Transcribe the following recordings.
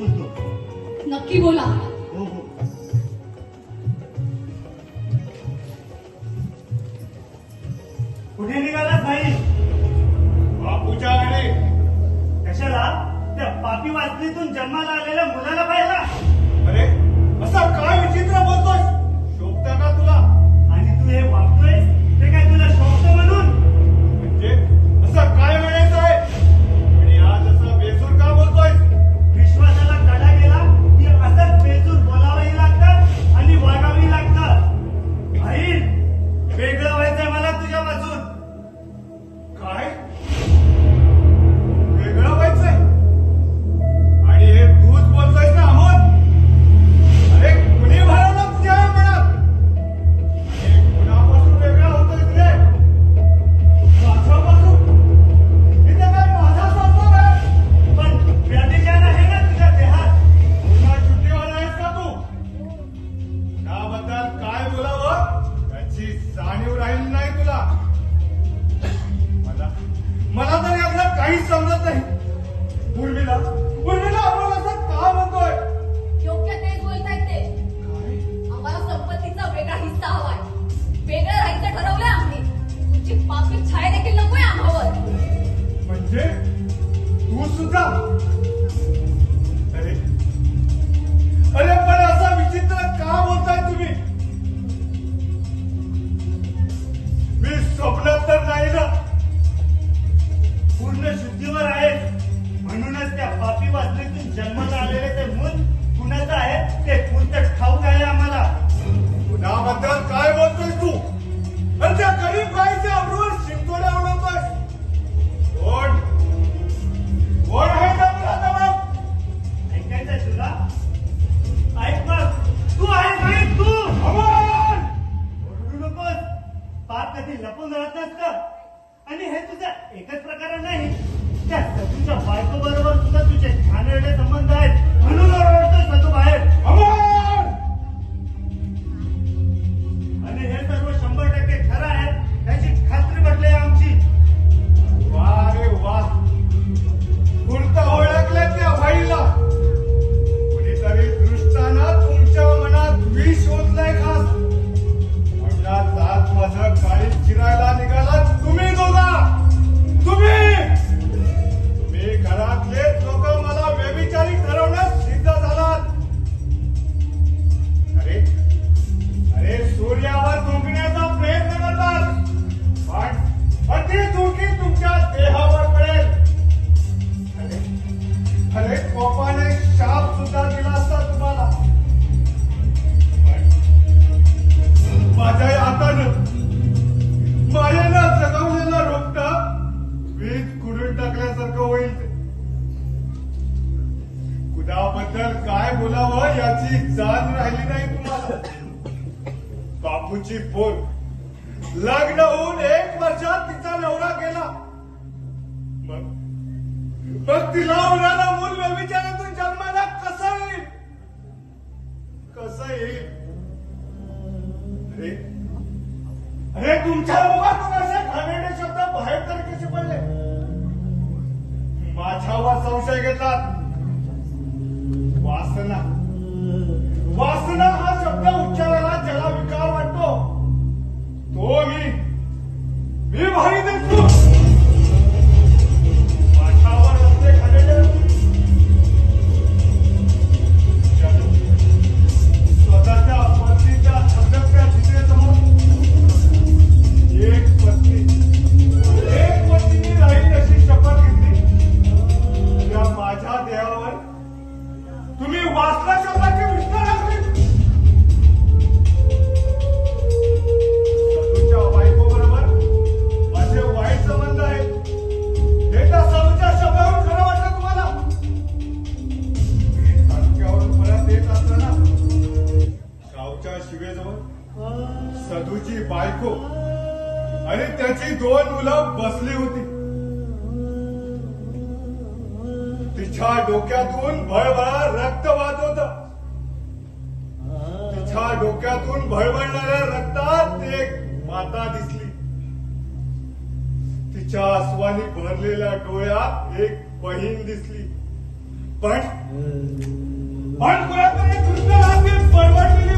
नक्की बोला. हो हो. कुठे निघालात नाही बापूच्या आकडे कशाला? त्या पापी वाचलीतून जन्माला आलेल्या मुलाला पाहिला? अरे असा काय काहीच समजत नाही. उर्मिला उर्मिला आपण असं का म्हणतोय? योग्य तेच बोलतायत ते. आम्हाला संपत्तीचा वेगळा हिस्सा हवाय. वेगळं राहायचं ठरवलंय आम्ही. तुझी पापी छाया देखील नकोय आम्हावर. म्हणजे तू सुद्धा पण तिला होणारा मूल व्यविचारातून जन्माला कसा येईल? कसा येईल? अरे अरे तुमच्या मुखातून असे घाणेरडे शब्द बाहेर तर कसे पडले? माझ्यावर संशय घेतला वासना. शिवेजवळ? हो. सदूची बायको. आणि त्याची दोन मुलं बसली होती. तिच्या डोक्यातून भळभळा रक्त वाहत होत. तिच्या डोक्यातून भळभळणाऱ्या रक्तात एक माता दिसली. तिच्या आसवानी भरलेल्या डोळ्यात एक बहीण दिसली. पण पण कुणापर्यंत परवडलेली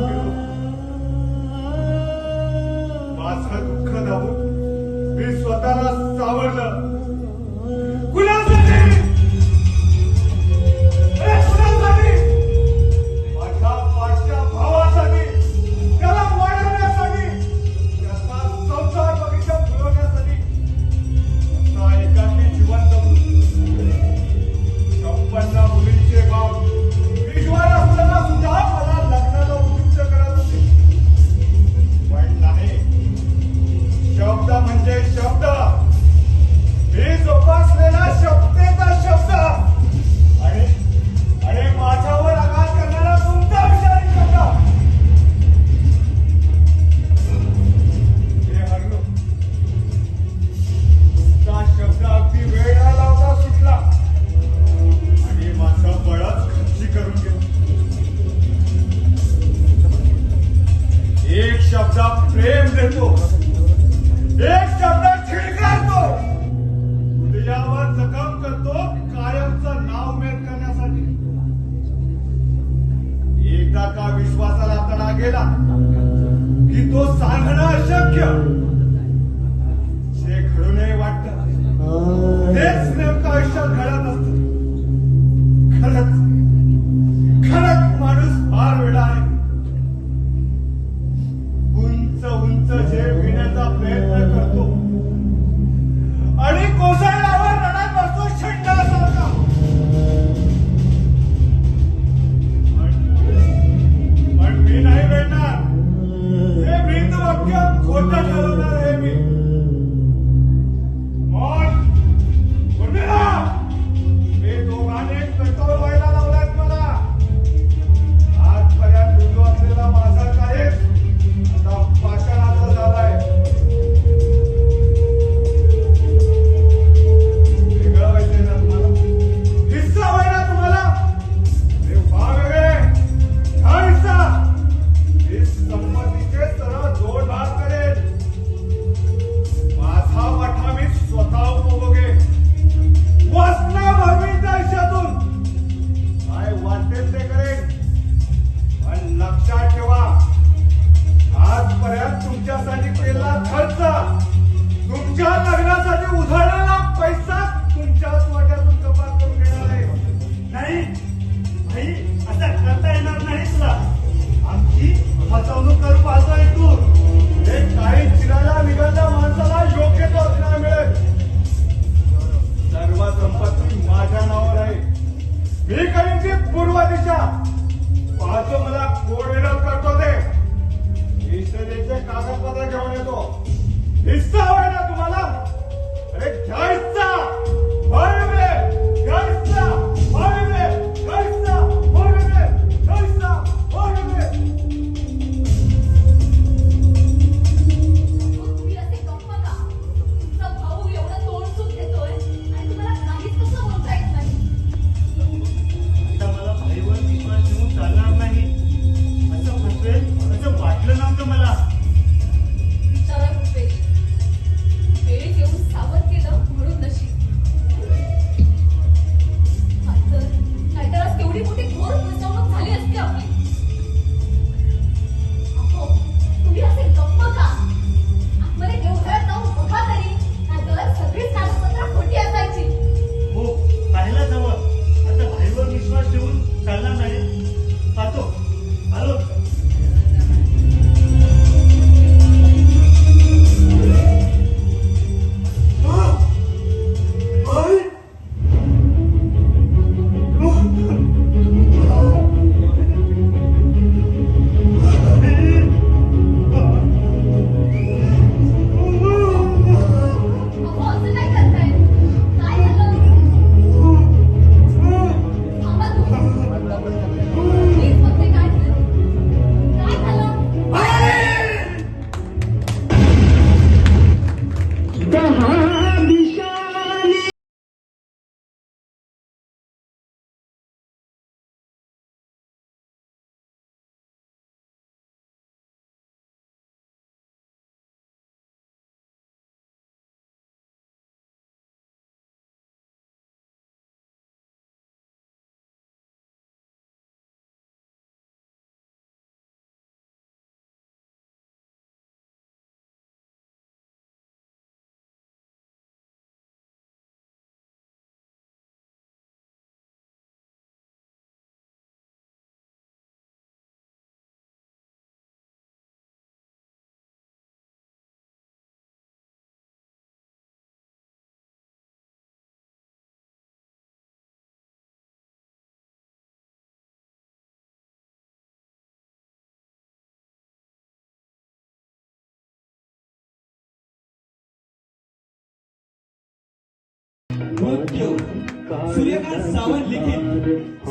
केला की तो सांगणं अशक्य. हे नये वाटत. कागदपत्र घेऊन येतो. हिस्सा đồ. मृत्यू सूर्यकांत सावंत लिखित